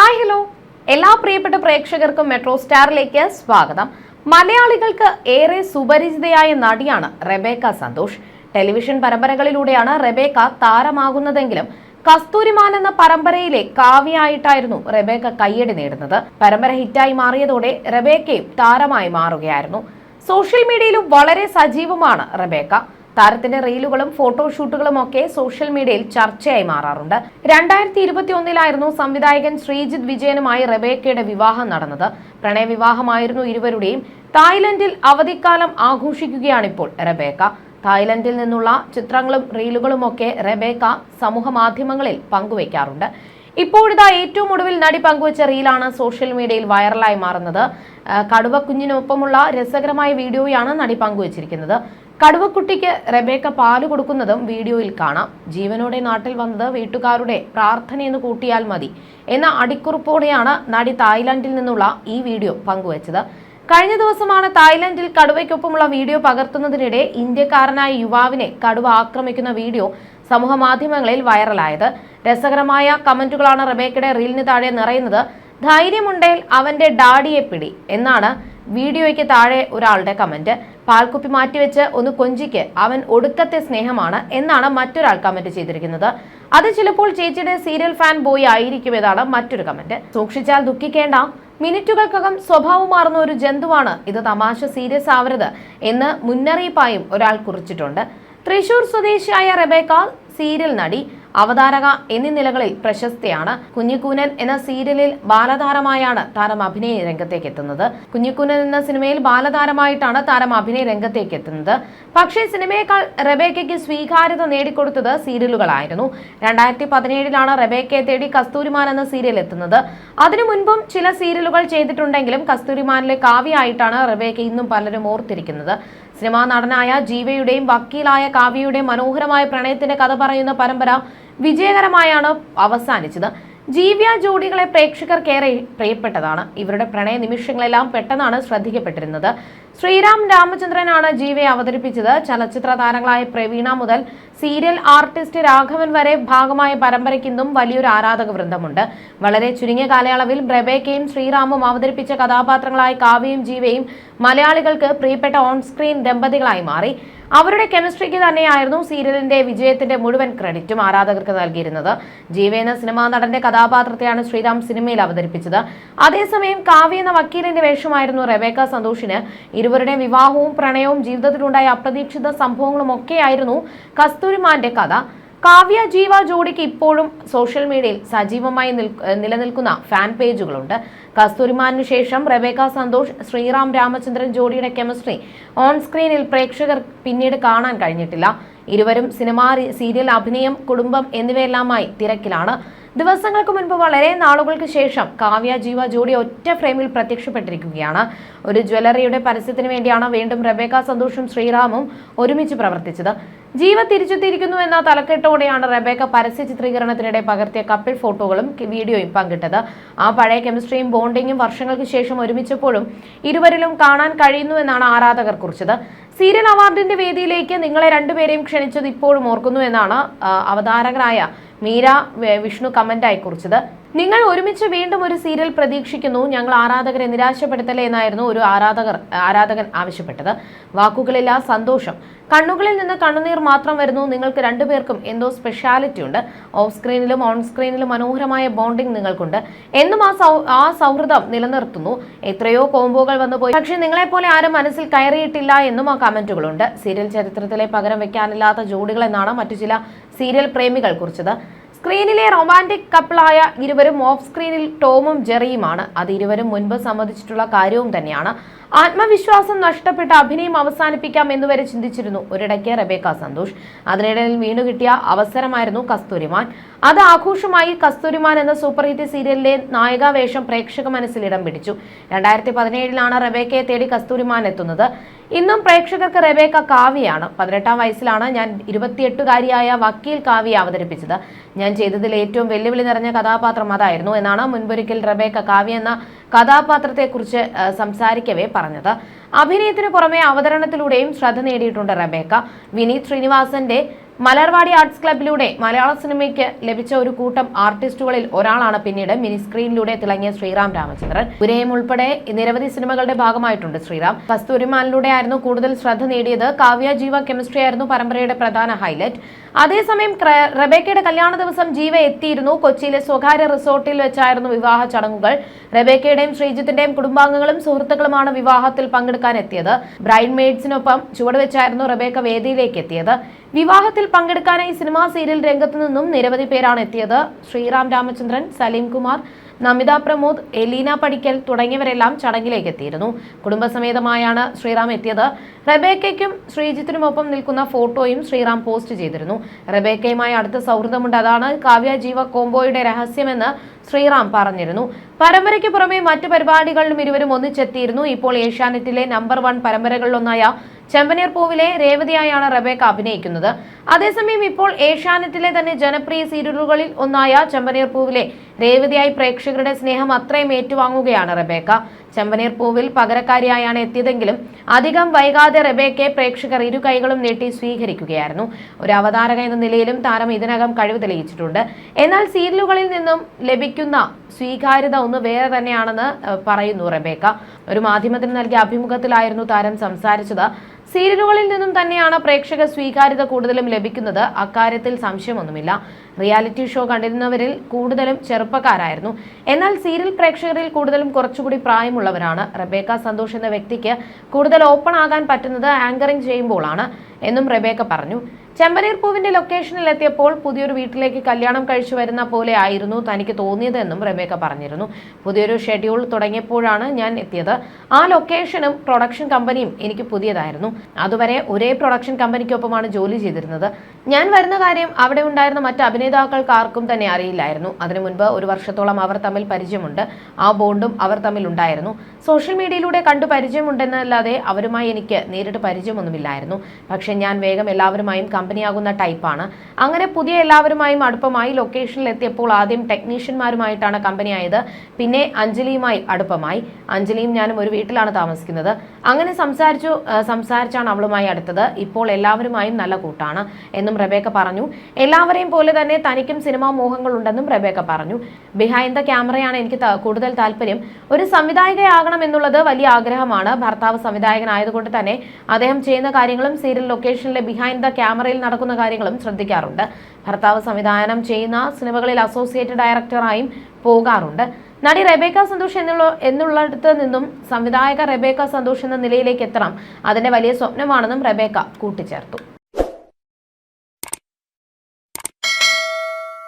Hi hello എല്ലാ പ്രിയപ്പെട്ട പ്രേക്ഷകർക്കും മെട്രോ സ്റ്റാറിലേക്ക് സ്വാഗതം. മലയാളികൾക്ക് ഏറെ സുപരിചിതയായ നടിയാണ് റെബേക്ക സന്തോഷ്. ടെലിവിഷൻ പരമ്പരകളിലൂടെയാണ് റെബേക്ക താരമാകുന്നതെങ്കിലും കസ്തൂരിമാൻ എന്ന പരമ്പരയിലെ കാവ്യായിട്ടായിരുന്നു റെബേക്ക കയ്യടി നേടുന്നത്. പരമ്പര ഹിറ്റായി മാറിയതോടെ റെബേക്കയും താരമായി മാറുകയായിരുന്നു. സോഷ്യൽ മീഡിയയിലും വളരെ സജീവമാണ് റെബേക്ക. താരത്തിന്റെ റീലുകളും ഫോട്ടോഷൂട്ടുകളും ഒക്കെ സോഷ്യൽ മീഡിയയിൽ ചർച്ചയായി മാറാറുണ്ട്. രണ്ടായിരത്തി ഇരുപത്തി ഒന്നിലായിരുന്നു സംവിധായകൻ ശ്രീജിത്ത് വിജയനുമായി റബേക്കയുടെ വിവാഹം നടന്നത്. പ്രണയവിവാഹമായിരുന്നു ഇരുവരുടെയും. തായ്ലൻഡിൽ അവധിക്കാലം ആഘോഷിക്കുകയാണിപ്പോൾ റബേക്ക. തായ്ലൻഡിൽ നിന്നുള്ള ചിത്രങ്ങളും റീലുകളും ഒക്കെ റബേക്ക സമൂഹ മാധ്യമങ്ങളിൽ പങ്കുവയ്ക്കാറുണ്ട്. ഇപ്പോഴിതാ ഏറ്റവും ഒടുവിൽ നടി പങ്കുവച്ച റീലാണ് സോഷ്യൽ മീഡിയയിൽ വൈറലായി മാറുന്നത്. കടുവ കുഞ്ഞിനൊപ്പമുള്ള രസകരമായ വീഡിയോയാണ് നടി പങ്കുവച്ചിരിക്കുന്നത്. കടുവക്കുട്ടിക്ക് റെബേക്ക പാൽ കൊടുക്കുന്നതും വീഡിയോയിൽ കാണാം. ജീവനോടെ നാട്ടിൽ വന്നത് വീട്ടുകാരുടെ പ്രാർത്ഥനയെന്ന് കൂട്ടിയാൽ മതി. എന്ന അടിക്കുറിപ്പോടെയാണ് നടി തായ്ലാന്റിൽ നിന്നുള്ള ഈ വീഡിയോ പങ്കുവച്ചത്. കഴിഞ്ഞ ദിവസമാണ് തായ്ലൻഡിൽ കടുവയ്ക്കൊപ്പമുള്ള വീഡിയോ പകർത്തുന്നതിനിടെ ഇന്ത്യക്കാരനായ യുവാവിനെ കടുവ ആക്രമിക്കുന്ന വീഡിയോ സമൂഹ മാധ്യമങ്ങളിൽ വൈറലായത്. രസകരമായ കമന്റുകളാണ് റബേക്കയുടെ റീലിന് താഴെ നിറയുന്നത്. ധൈര്യമുണ്ടേൽ അവന്റെ ഡാഡിയെ പിടി എന്നാണ് വീഡിയോയ്ക്ക് താഴെ ഒരാളുടെ കമന്റ്. പാൽക്കുപ്പി മാറ്റിവെച്ച് ഒന്ന് കൊഞ്ചിക്ക്. അവൻ ഒടുക്കത്തെ സ്നേഹമാണ് എന്നാണ് മറ്റൊരാൾ കമന്റ് ചെയ്തിരിക്കുന്നത്. അത് ചിലപ്പോൾ ചേച്ചിയുടെ സീരിയൽ ഫാൻ ബോയ് ആയിരിക്കും എന്നാണ് മറ്റൊരു കമന്റ്. സൂക്ഷിച്ചാൽ ദുഃഖിക്കേണ്ട. മിനിറ്റുകൾക്കകം സ്വഭാവം മാറുന്ന ഒരു ജന്തുവാണ്. ഇത് തമാശ സീരിയസ് ആവരുത് എന്ന് മുന്നറിയിപ്പായും ഒരാൾ കുറിച്ചിട്ടുണ്ട്. തൃശൂർ സ്വദേശിയായ റെബേക്ക സീരിയൽ നടി അവതാരക എന്നീ നിലകളിൽ പ്രശസ്തയാണ്. കുഞ്ഞിക്കൂനൻ എന്ന സീരിയലിൽ ബാലതാരമായാണ് താരം അഭിനയ രംഗത്തേക്ക് എത്തുന്നത് കുഞ്ഞിക്കൂനൻ എന്ന സിനിമയിൽ ബാലതാരമായിട്ടാണ് താരം അഭിനയ രംഗത്തേക്ക് എത്തുന്നത് പക്ഷേ സിനിമയേക്കാൾ റബേക്കയ്ക്ക് സ്വീകാര്യത നേടിക്കൊടുത്തത് സീരിയലുകളായിരുന്നു. രണ്ടായിരത്തി പതിനേഴിലാണ് റബേക്കയെ തേടി കസ്തൂരിമാൻ എന്ന സീരിയൽ എത്തുന്നത്. അതിനു മുൻപും ചില സീരിയലുകൾ ചെയ്തിട്ടുണ്ടെങ്കിലും കസ്തൂരിമാനിലെ കാവ്യായിട്ടാണ് റബേക്ക ഇന്നും പലരും ഓർത്തിരിക്കുന്നത്. സിനിമാ നടനായ ജീവയുടെയും വക്കീലായ കാവ്യയുടെയും മനോഹരമായ പ്രണയത്തിന്റെ കഥ പറയുന്ന പരമ്പര വിജയകരമായാണ് അവസാനിച്ചത്. ജീവ്യ ജോഡികളെ പ്രേക്ഷകർക്കേറെ പ്രിയപ്പെട്ടതാണ്. ഇവരുടെ പ്രണയ നിമിഷങ്ങളെല്ലാം പെട്ടെന്നാണ് ശ്രദ്ധിക്കപ്പെട്ടിരുന്നത്. ശ്രീറാം രാമചന്ദ്രനാണ് ജീവയെ അവതരിപ്പിച്ചത്. ചലച്ചിത്ര താരങ്ങളായ പ്രവീണ മുതൽ സീരിയൽ ആർട്ടിസ്റ്റ് രാഘവൻ വരെ ഭാഗമായ പരമ്പരയ്ക്ക് ഇന്നും വലിയൊരു ആരാധക വൃന്ദമുണ്ട്. വളരെ ചുരുങ്ങിയ കാലയളവിൽ ബ്രബേക്കയും ശ്രീറാമും അവതരിപ്പിച്ച കഥാപാത്രങ്ങളായ കാവ്യയും ജീവയും മലയാളികൾക്ക് പ്രിയപ്പെട്ട ഓൺ സ്ക്രീൻ ദമ്പതികളായി മാറി. അവരുടെ കെമിസ്ട്രിക്ക് തന്നെയായിരുന്നു സീരിയലിന്റെ വിജയത്തിന്റെ മുഴുവൻ ക്രെഡിറ്റും ആരാധകർക്ക് നൽകിയിരുന്നത്. ജീവ എന്ന സിനിമാ നടന്റെ കഥാപാത്രത്തെയാണ് ശ്രീറാം സിനിമയിൽ അവതരിപ്പിച്ചത്. അതേസമയം കാവ്യ എന്ന വക്കീലിന്റെ വേഷമായിരുന്നു റെബേക്ക സന്തോഷിന്. ഇരുവരുടെ വിവാഹവും പ്രണയവും ജീവിതത്തിലുണ്ടായ അപ്രതീക്ഷിത സംഭവങ്ങളും ഒക്കെയായിരുന്നു കസ്തൂരിമാന്റെ കഥ. കാവ്യ ജീവ ജോഡിക്ക് ഇപ്പോഴും സോഷ്യൽ മീഡിയയിൽ സജീവമായി നിലനിൽക്കുന്ന ഫാൻ പേജുകളുണ്ട് കസ്തൂരിമാനു ശേഷം റെബേക്ക സന്തോഷ് ശ്രീറാം രാമചന്ദ്രൻ ജോഡിയുടെ കെമിസ്ട്രി ഓൺ സ്ക്രീനിൽ പ്രേക്ഷകർ പിന്നീട് കാണാൻ കഴിഞ്ഞിട്ടില്ല. ഇരുവരും സിനിമ സീരിയൽ അഭിനയം കുടുംബം എന്നിവയെല്ലാമായി തിരക്കിലാണ്. ദിവസങ്ങൾക്ക് മുൻപ് വളരെ നാളുകൾക്ക് ശേഷം കാവ്യ ജീവ ജോഡി ഒറ്റ ഫ്രെയിമിൽ പ്രത്യക്ഷപ്പെട്ടിരിക്കുകയാണ്. ഒരു ജ്വല്ലറിയുടെ പരസ്യത്തിന് വേണ്ടിയാണ് വീണ്ടും റബേക്ക സന്തോഷും ശ്രീറാമും ഒരുമിച്ച് പ്രവർത്തിച്ചത്. ജീവ തിരിച്ചെത്തിയിരിക്കുന്നു എന്ന തലക്കെട്ടോടെയാണ് റബേക്ക പരസ്യ ചിത്രീകരണത്തിനിടെ പകർത്തിയ കപ്പിൾ ഫോട്ടോകളും വീഡിയോയും പങ്കിട്ടത്. ആ പഴയ കെമിസ്ട്രിയും ബോണ്ടിങ്ങും വർഷങ്ങൾക്ക് ശേഷം ഒരുമിച്ചപ്പോഴും ഇരുവരിലും കാണാൻ കഴിയുന്നു എന്നാണ് ആരാധകർ കുറിച്ചത്. സീരിയൽ അവാർഡിന്റെ വേദിയിലേക്ക് നിങ്ങളെ രണ്ടുപേരെയും ക്ഷണിച്ചത് ഇപ്പോഴും ഓർക്കുന്നു എന്നാണ് അവതാരകരായ മീര വിഷ്ണു കമന്റായി കുറിച്ചത്. നിങ്ങൾ ഒരുമിച്ച് വീണ്ടും ഒരു സീരിയൽ പ്രതീക്ഷിക്കുന്നു. ഞങ്ങൾ ആരാധകരെ നിരാശപ്പെടുത്തലേ എന്നായിരുന്നു ഒരു ആരാധകർ ആരാധകൻ ആവശ്യപ്പെട്ടത്. വാക്കുകളില്ല സന്തോഷം. കണ്ണുകളിൽ നിന്ന് കണ്ണുനീർ മാത്രം വരുന്നു. നിങ്ങൾക്ക് രണ്ടുപേർക്കും എന്തോ സ്പെഷ്യാലിറ്റി ഉണ്ട്. ഓഫ് സ്ക്രീനിലും ഓൺ സ്ക്രീനിലും മനോഹരമായ ബോണ്ടിങ് നിങ്ങൾക്കുണ്ട്. എന്നും ആ സൗ ആ സൗഹൃദം നിലനിർത്തുന്നു. എത്രയോ കോംബോകൾ വന്നു പോയി. പക്ഷെ നിങ്ങളെപ്പോലെ ആരും മനസ്സിൽ കയറിയിട്ടില്ല എന്നും ആ കമന്റുകളുണ്ട്. സീരിയൽ ചരിത്രത്തിലെ പകരം വെക്കാനില്ലാത്ത ജോഡികൾ എന്നാണ് മറ്റു ചില സീരിയൽ പ്രേമികൾ കുറിച്ചത്. സ്ക്രീനിലെ റൊമാന്റിക് കപ്പിളായ ഇരുവരും ഓഫ് സ്ക്രീനിൽ ടോമും ജെറിയുമാണ്. അത് ഇരുവരും മുൻപ് സമ്മതിച്ചിട്ടുള്ള കാര്യവും തന്നെയാണ്. ആത്മവിശ്വാസം നഷ്ടപ്പെട്ട അഭിനയം അവസാനിപ്പിക്കാം എന്നുവരെ ചിന്തിച്ചിരുന്നു ഒരിടയ്ക്ക് റബേക്ക സന്തോഷ്. അതിനിടയിൽ വീണു കിട്ടിയ അവസരമായിരുന്നു കസ്തൂരിമാൻ. അത് ആഘോഷമായി കസ്തൂരിമാൻ എന്ന സൂപ്പർ ഹിറ്റ് സീരിയലിലെ നായികാവേഷം പ്രേക്ഷക മനസ്സിൽ ഇടം പിടിച്ചു. രണ്ടായിരത്തി പതിനേഴിലാണ് റബേക്കയെ തേടി കസ്തൂരിമാൻ എത്തുന്നത്. ഇന്നും പ്രേക്ഷകർക്ക് റെബേക്ക കാവ്യയാണ്. പതിനെട്ടാം വയസ്സിലാണ് ഞാൻ ഇരുപത്തിയെട്ടുകാരിയായ വക്കീൽ കാവ്യ അവതരിപ്പിച്ചത്. ഞാൻ ചെയ്തതിൽ ഏറ്റവും വെല്ലുവിളി നിറഞ്ഞ കഥാപാത്രം അതായിരുന്നു എന്നാണ് മുൻപൊരിക്കൽ റെബേക്ക കാവ്യ എന്ന കഥാപാത്രത്തെക്കുറിച്ച് സംസാരിക്കവേ പറഞ്ഞത്. അഭിനയത്തിനു പുറമെ അവതരണത്തിലൂടെയും ശ്രദ്ധ നേടിയിട്ടുണ്ട് റബേക്ക. വിനീത് ശ്രീനിവാസന്റെ മലർവാടി ആർട്സ് ക്ലബിലൂടെ മലയാള സിനിമയ്ക്ക് ലഭിച്ച ഒരു കൂട്ടം ആർട്ടിസ്റ്റുകളിൽ ഒരാളാണ് പിന്നീട് മിനി സ്ക്രീനിലൂടെ തിളങ്ങിയ ശ്രീറാം രാമചന്ദ്രൻ. ഉരയം ഉൾപ്പെടെ നിരവധി സിനിമകളുടെ ഭാഗമായിട്ടുണ്ട് ശ്രീറാം. കസ്തൂരിമാനിലൂടെ ആയിരുന്നു കൂടുതൽ ശ്രദ്ധ നേടിയത്. കാവ്യ ജീവ കെമിസ്ട്രി ആയിരുന്നു പരമ്പരയുടെ പ്രധാന ഹൈലൈറ്റ്. അതേസമയം റബേക്കയുടെ കല്യാണ ദിവസം ജീവ എത്തിയിരുന്നു. കൊച്ചിയിലെ സ്വകാര്യ റിസോർട്ടിൽ വെച്ചായിരുന്നു വിവാഹ ചടങ്ങുകൾ. റബേക്കയുടെയും ശ്രീജിത്തിന്റെയും കുടുംബാംഗങ്ങളും സുഹൃത്തുക്കളുമാണ് വിവാഹത്തിൽ പങ്കെടുക്കാൻ എത്തിയത്. ബ്രൈഡ് മെയ്ഡ്സിനൊപ്പം ചുവടുവെച്ചായിരുന്നു റബേക്ക വേദിയിലേക്ക് എത്തിയത്. വിവാഹത്തിൽ പങ്കെടുക്കാനായി സിനിമാ സീരിയൽ രംഗത്തു നിന്നും നിരവധി പേരാണ് എത്തിയത്. ശ്രീറാം രാമചന്ദ്രൻ സലീം കുമാർ നമിത പ്രമോദ് എലീന പടിക്കൽ തുടങ്ങിയവരെല്ലാം ചടങ്ങിലേക്ക് എത്തിയിരുന്നു. കുടുംബസമേതമായാണ് ശ്രീറാം എത്തിയത്. റബേക്കയ്ക്കും ശ്രീജിത്തിനുമൊപ്പം നിൽക്കുന്ന ഫോട്ടോയും ശ്രീറാം പോസ്റ്റ് ചെയ്തിരുന്നു. റബേക്കയുമായി അടുത്ത സൗഹൃദമുണ്ട്. അതാണ് കാവ്യ ജീവ കോംബോയുടെ രഹസ്യമെന്ന് ശ്രീറാം പറഞ്ഞിരുന്നു. പരമ്പരയ്ക്ക് പുറമെ മറ്റു പരിപാടികളിലും ഇരുവരും ഒന്നിച്ചെത്തിയിരുന്നു. ഇപ്പോൾ ഏഷ്യാനെറ്റിലെ നമ്പർ വൺ പരമ്പരകളിലൊന്നായ ചെമ്പനീർ പൂവിലെ രേവതിയായാണ് റബേക്ക അഭിനയിക്കുന്നത്. അതേസമയം ഇപ്പോൾ ഏഷ്യാനെറ്റിലെ തന്നെ ജനപ്രിയ സീരിയലുകളിൽ ഒന്നായ ചെമ്പനീർ പൂവിലെ രേവതിയായി പ്രേക്ഷകരുടെ സ്നേഹം അത്രയും ഏറ്റുവാങ്ങുകയാണ് റബേക്ക. ചെമ്പനീർ പൂവിൽ പകരക്കാരിയായാണ് എത്തിയതെങ്കിലും അധികം വൈകാതെ റബേക്കെ പ്രേക്ഷകർ ഇരു കൈകളും നീട്ടി സ്വീകരിക്കുകയായിരുന്നു. ഒരു അവതാരക എന്ന നിലയിലും താരം ഇതിനകം കഴിവ് തെളിയിച്ചിട്ടുണ്ട്. എന്നാൽ സീരിയലുകളിൽ നിന്നും ലഭിക്കുന്ന സ്വീകാര്യത ഒന്ന് വേറെ തന്നെയാണെന്ന് പറയുന്നു റബേക്ക. ഒരു മാധ്യമത്തിന് നൽകിയ അഭിമുഖത്തിലായിരുന്നു താരം സംസാരിച്ചത്. സീരിയലുകളിൽ നിന്നും തന്നെയാണ് പ്രേക്ഷക സ്വീകാര്യത കൂടുതലും ലഭിക്കുന്നത്. അക്കാര്യത്തിൽ സംശയമൊന്നുമില്ല. റിയാലിറ്റി ഷോ കണ്ടിരുന്നവരിൽ കൂടുതലും ചെറുപ്പക്കാരായിരുന്നു. എന്നാൽ സീരിയൽ പ്രേക്ഷകരിൽ കൂടുതലും കുറച്ചുകൂടി പ്രായമുള്ളവരാണ്. റബേക്ക സന്തോഷ് എന്ന വ്യക്തിക്ക് കൂടുതൽ ഓപ്പൺ ആകാൻ പറ്റുന്നത് ആങ്കറിംഗ് ചെയ്യുമ്പോഴാണ് എന്നും റബേക്ക പറഞ്ഞു. ചെമ്പനീർ പൂവിന്റെ ലൊക്കേഷനിൽ എത്തിയപ്പോൾ പുതിയൊരു വീട്ടിലേക്ക് കല്യാണം കഴിച്ചു വരുന്ന പോലെ ആയിരുന്നു തനിക്ക് തോന്നിയതെന്നും റബേക്ക പറഞ്ഞിരുന്നു. പുതിയൊരു ഷെഡ്യൂൾ തുടങ്ങിയപ്പോഴാണ് ഞാൻ എത്തിയത്. ആ ലൊക്കേഷനും പ്രൊഡക്ഷൻ കമ്പനിയും എനിക്ക് പുതിയതായിരുന്നു. അതുവരെ ഒരേ പ്രൊഡക്ഷൻ കമ്പനിക്കൊപ്പമാണ് ജോലി ചെയ്തിരുന്നത്. ഞാൻ വരുന്ന കാര്യം അവിടെ ഉണ്ടായിരുന്ന മറ്റ് അഭിനേതാക്കൾക്ക് ആർക്കും തന്നെ അറിയില്ലായിരുന്നു. അതിനു മുൻപ് ഒരു വർഷത്തോളം അവർ തമ്മിൽ പരിചയമുണ്ട്. ആ ബോണ്ടും അവർ തമ്മിൽ ഉണ്ടായിരുന്നു സോഷ്യൽ മീഡിയയിലൂടെ കണ്ടു പരിചയമുണ്ടെന്നല്ലാതെ അവരുമായി എനിക്ക് നേരിട്ട് പരിചയമൊന്നുമില്ലായിരുന്നു. പക്ഷേ ഞാൻ വേഗം എല്ലാവരുമായും കമ്പനിയാകുന്ന ടൈപ്പാണ്. അങ്ങനെ പുതിയ എല്ലാവരുമായും അടുപ്പമായി ലൊക്കേഷനിൽ എത്തിയപ്പോൾ ആദ്യം ടെക്നീഷ്യന്മാരുമായിട്ടാണ് കമ്പനി ആയത് പിന്നെ അഞ്ജലിയുമായി അടുപ്പമായി. അഞ്ജലിയും ഞാനും ഒരു വീട്ടിലാണ് താമസിക്കുന്നത്. അങ്ങനെ സംസാരിച്ചു സംസാരിച്ചാണ് അവളുമായി അടുത്തത്. ഇപ്പോൾ എല്ലാവരുമായും നല്ല കൂട്ടാണ് എന്നും റബേക്ക പറഞ്ഞു. എല്ലാവരെയും പോലെ തന്നെ തനിക്കും സിനിമാ മോഹങ്ങളുണ്ടെന്നും റബേക്ക പറഞ്ഞു. ബിഹൈൻഡ് ദ ക്യാമറയാണ് എനിക്ക് കൂടുതൽ താല്പര്യം. ഒരു സംവിധായികയാകണം എന്നുള്ളത് വലിയ ആഗ്രഹമാണ്. ഭർത്താവ് സംവിധായകനായതുകൊണ്ട് തന്നെ അദ്ദേഹം ചെയ്യുന്ന കാര്യങ്ങളും സീരിയൽ ലൊക്കേഷനിലെ ബിഹൈൻഡ് ദ ക്യാമറയിൽ നടക്കുന്ന കാര്യങ്ങളും ശ്രദ്ധിക്കാറുണ്ട്. ഭർത്താവ് സംവിധാനം ചെയ്യുന്ന സിനിമകളിൽ അസോസിയേറ്റ് ഡയറക്ടറായും പോകാറുണ്ട്. നടി റെബേക്ക സന്തോഷ് എന്നുള്ള എന്നുള്ളിടത്ത് നിന്നും സംവിധായക റെബേക്ക സന്തോഷ് എന്ന നിലയിലേക്ക് എത്തണം. അതിന്റെ വലിയ സ്വപ്നമാണെന്നും റെബേക്ക കൂട്ടിച്ചേർത്തു.